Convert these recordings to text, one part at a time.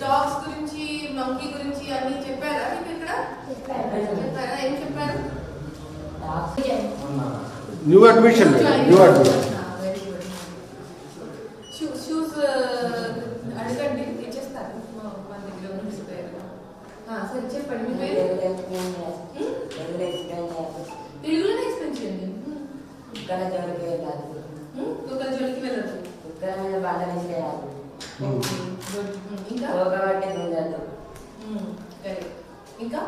Dogs గురించి monkey గురించి అన్ని చెప్పారా మీకు ఇక్కడ? చెప్పారా? ఏం చెప్పారు? New admission new admission shoes అడగండి. ఇచ్చేస్తారు మా- మన దగ్గర ఉంది స్పేర్ సరే చెప్పండి. మీ పేరు? తెలుగులోనే ఎక్స్ప్లెయిన్ చేయండి ఒక జోలికి వెళ్ళదు గుడ్ ఇంకా? వెరీ ఇంకా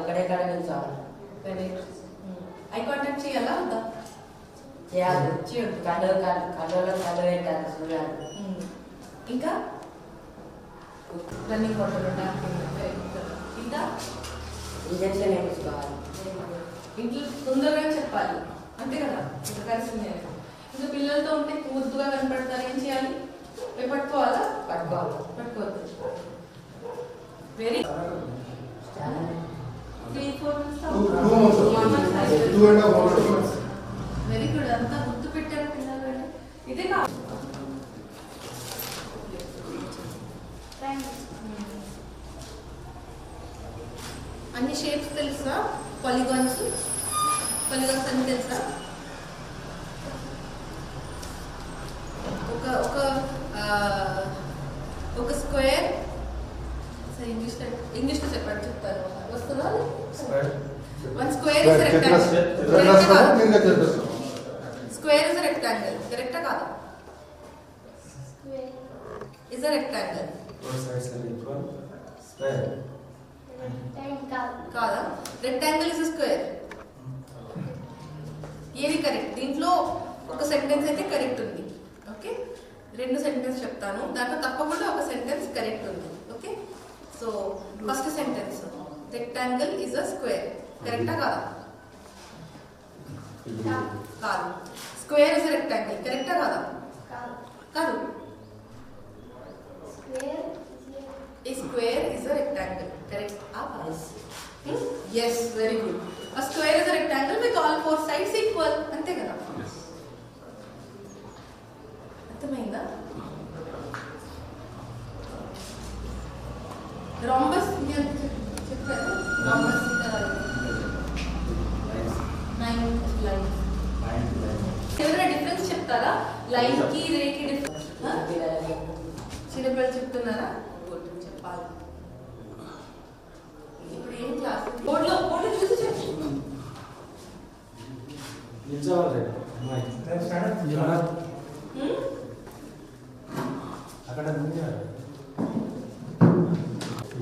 ఒకడే కడ నిల్చోవాలి వెరీ ఐ కాంటాక్ట్ చేయాలా వద్దా? చేయాలి. చేయొద్దు. కళ్ళు కళ్ళలో కళ్ళు పెట్టాలి చూడాలి. ఇంకా? రన్నింగ్ వాటర్ ఇంకా? ఇంజక్షన్ వేయించుకోవాలి. ఇంట్లో తొందరగా చెప్పాలి. అంతే కదా? కలిసింది. ఇంకా పిల్లలతో ఉంటే ముద్దుగా కనపడతారు. ఏం చేయాలి? ఏ పట్టుకోవాలా పట్టుకోవాలి పట్టుకోవద్దు వెరీ త్రీ ఫోర్ గుడ్ అంతా గుర్తు పెట్టారు పిల్లలు ఇదే కాదు అన్ని షేప్స్ తెలుసా? పాలిగాన్స్ పాలిగాన్స్ అన్ని తెలుసా ఒక ఒక ఆ, ఒక స్క్వేర్. సరే ఇంగ్లీష్ ఇంగ్లీష్లో చెప్పండి చెప్తాను వస్తుందా? One square is rectangle square is rectangle కరెక్టా కాదా. ఇస్ రెక్టాంగిల్ కాదా. రెక్టాంగిల్ ఇస్ స్క్వేర్ ఏది కరెక్ట్ దీంట్లో ఒక సెంటెన్స్ అయితే కరెక్ట్ ఉంది. ఓకే రెండు సెంటెన్స్ చెప్తాను. దాంట్లో తప్పకుండా ఒక సెంటెన్స్ కరెక్ట్ ఉంది. Okay so first sentence rectangle is a square కరెక్టా కాదా? కాదు. స్క్వేర్ ఇస్ రెక్టాంగిల్ కరెక్టా కాదా. కాదు. రాంబస్ చెప్పారు రాంబస్ నైన్ లైన్ ఎవరైనా డిఫరెన్స్ చెప్తారా? లైన్కి రే కి డిఫరెన్స్ చిన్నపిల్లలు చెప్తున్నారా? చెప్పాలి. ఇప్పుడు ఏం క్లాస్? బోర్డులో బోర్డులో చూసి చెప్పు? అక్కడ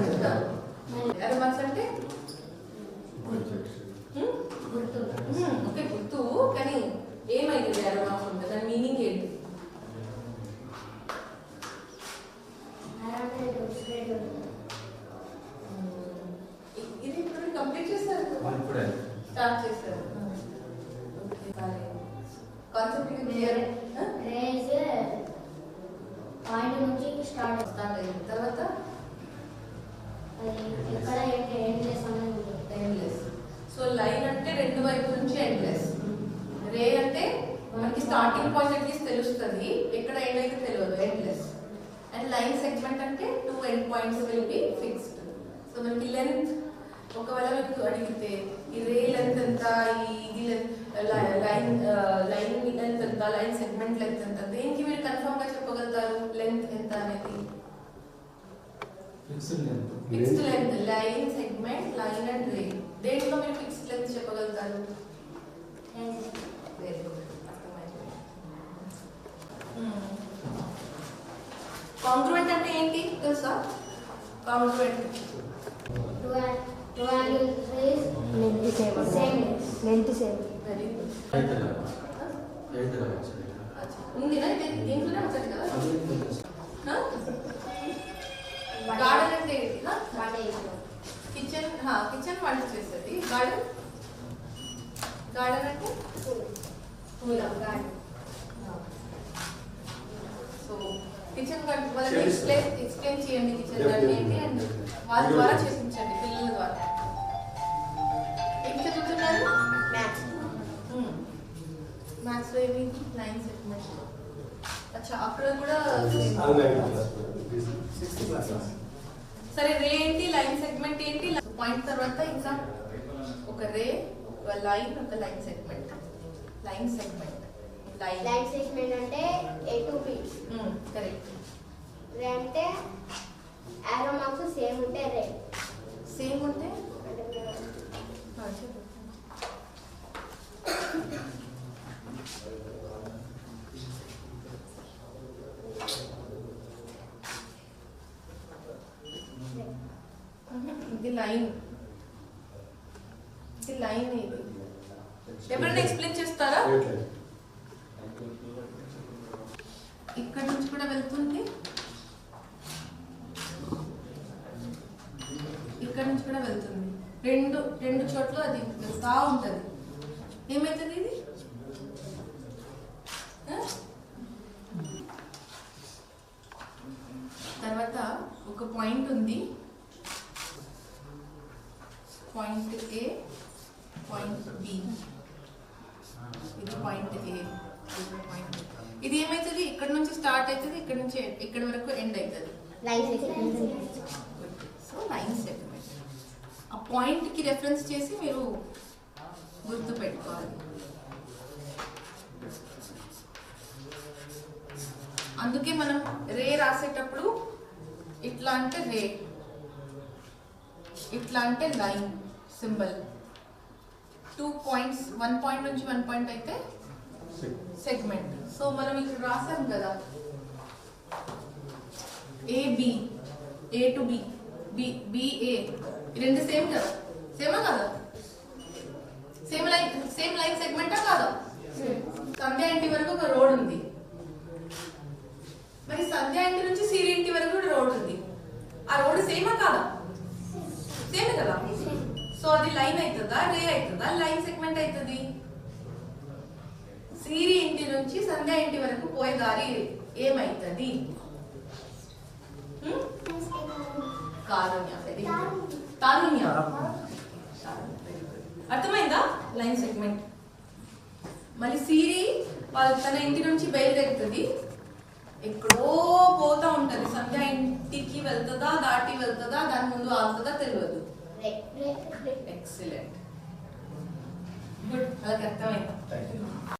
చెప్తాను. అది మనసు అంటే హ్మ్? హ్మ్, ఓకే గుర్తు కానీ ఏమైంది అరమాస్ ఉంటుంది దాని మీనింగ్ ఏంటి హ్మ్. ఇ- ఇది ఇప్పుడు కంప్లీట్ చేస్తారు స్టార్ట్ చేస్తారు ఓకే కాన్సెప్ట్ క్లియర్ పాయింట్ నుంచి స్టార్ట్ అయిన తర్వాత? ఎక్కడ ఎండ్లెస్ సో లైన్ అంటే రెండు వైపు నుంచి ఎండ్లెస్ రే అంటే మనకి స్టార్టింగ్ పాయింట్ అట్లీస్ట్ తెలుస్తుంది. ఎక్కడ ఎండ్ అయితే తెలియదు. ఎండ్లెస్ అండ్ లైన్ సెగ్మెంట్ అంటే two end points will be fixed so మనకి లెంత్ ఒకవేళ మీకు అడిగితే ఈ రే లెంత్ ఎంత ఈ ఇది లైన్ లైన్ లెంత్ ఎంత లైన్ సెగ్మెంట్ లెంత్ ఎంత దేనికి మీరు కన్ఫర్మ్గా చెప్పగలుగుతారు? లెంత్ ఎంత? Fixed length line segment line and ray దేంట్లో మీరు ఫిక్స్డ్ లెంత్ చెప్పగలుగుతారు? వెరీ గుడ్ కాంగ్రువెంట్ అంటే ఏంటి తెలుసా? Congruent two two angles is length same same length same very good ఉంది నా ఇది దీంట్లోనే ఉంటుంది కదా? అంటే ఏంటి కిచెన్ కిచెన్ వంట చేస్తుంది గార్డెన్ గార్డెన్ అంటే? పూల. గార్డెన్ సో కిచెన్ గార్డెన్ వాళ్ళని ఎక్స్ప్లెయిన్ ఎక్స్ప్లెయిన్ చేయండి కిచెన్ గార్డెన్ ఏంటి అండ్ వాళ్ళ ద్వారా చేపించండి పిల్లల ద్వారా. ఏం చదువుతున్నారు? మ్యాథ్స్ మ్యాథ్స్లో ఏమి? లైన్ సెగ్మెంట్ చ- అక్కడ కూడా సిక్స్త్ క్లాస్ సరే రే ఏంటి? లైన్ సెగ్మెంట్ ఏంటి? పాయింట్ తర్వాత ఇంకా ఒక రే ఒక లైన్ ఒక line segment. Line segment. Line. Line segment అంటే A to B correct. Ray అంటే ఆరో మార్క్స్ సేమ్ ఉంటే రే. సేమ్ ఉంటే అంటే ఆ, చెప్పు. ఇది లైన్. ఇది లైన్ ఇది. ఎవరైనా ఎక్స్ప్లెయిన్ చేస్తారా? ఇక్కడ నుంచి కూడా వెళ్తుంది ఇక్కడ నుంచి కూడా వెళ్తుంది. రెండు రెండు చోట్ల అది వెళ్తా ఉంటుంది. ఏమవుతుంది ఇది ఆ? తర్వాత ఒక పాయింట్ ఉంది పాయింట్ ఏ పాయింట్ బి ఇది పాయింట్ ఏ ఇది పాయింట్ ఇది ఏమవుతుంది ఇక్కడ నుంచి స్టార్ట్ అవుతుంది ఇక్కడ నుంచి ఇక్కడ వరకు ఎండ్ అవుతుంది సో లైన్ సెగ్మెంట్ ఆ పాయింట్కి రెఫరెన్స్ చేసి మీరు గుర్తు పెట్టుకోవాలి అందుకే మనం రే రాసేటప్పుడు ఇట్లా అంటే రే ఇట్లా అంటే line symbol. Two points one point నుంచి వన్ పాయింట్ అయితే సెగ్మెంట్ సో మనం ఇక్కడ రాసాం కదా AB A to B B BA రెండు సేమ్ కదా? సేమా కదా? సేమ్ లైన్ సేమ్ లైన్ సెగ్మెంటా కాదా సంధ్య ఇంటి వరకు ఒక రోడ్ ఉంది మరి సంధ్య ఇంటి నుంచి సిరి ఇంటి వరకు కూడా రోడ్ ఉంది ఆ రోడ్ సేమా కాదా సేమే కదా సో అది లైన్ అవుతుందా రే అవుతుందా లైన్ సెగ్మెంట్ అవుతుంది. సిరి ఇంటి నుంచి సంధ్య ఇంటి వరకు పోయే దారి ఏమైతుంది? కారుణ్య అర్థమైందా? Line segment. మళ్ళీ సిరి వాళ్ళ తన ఇంటి నుంచి బయలుదేరుతుంది. ఎక్కడో పోతా ఉంటది. సంధ్య ఇంటికి వెళ్తుందా దాటి వెళ్తుందా దాని ముందు ఆగుతుందా తెలియదు. ఎక్సలెంట్ గుడ్ అలాగే అర్థమైందా.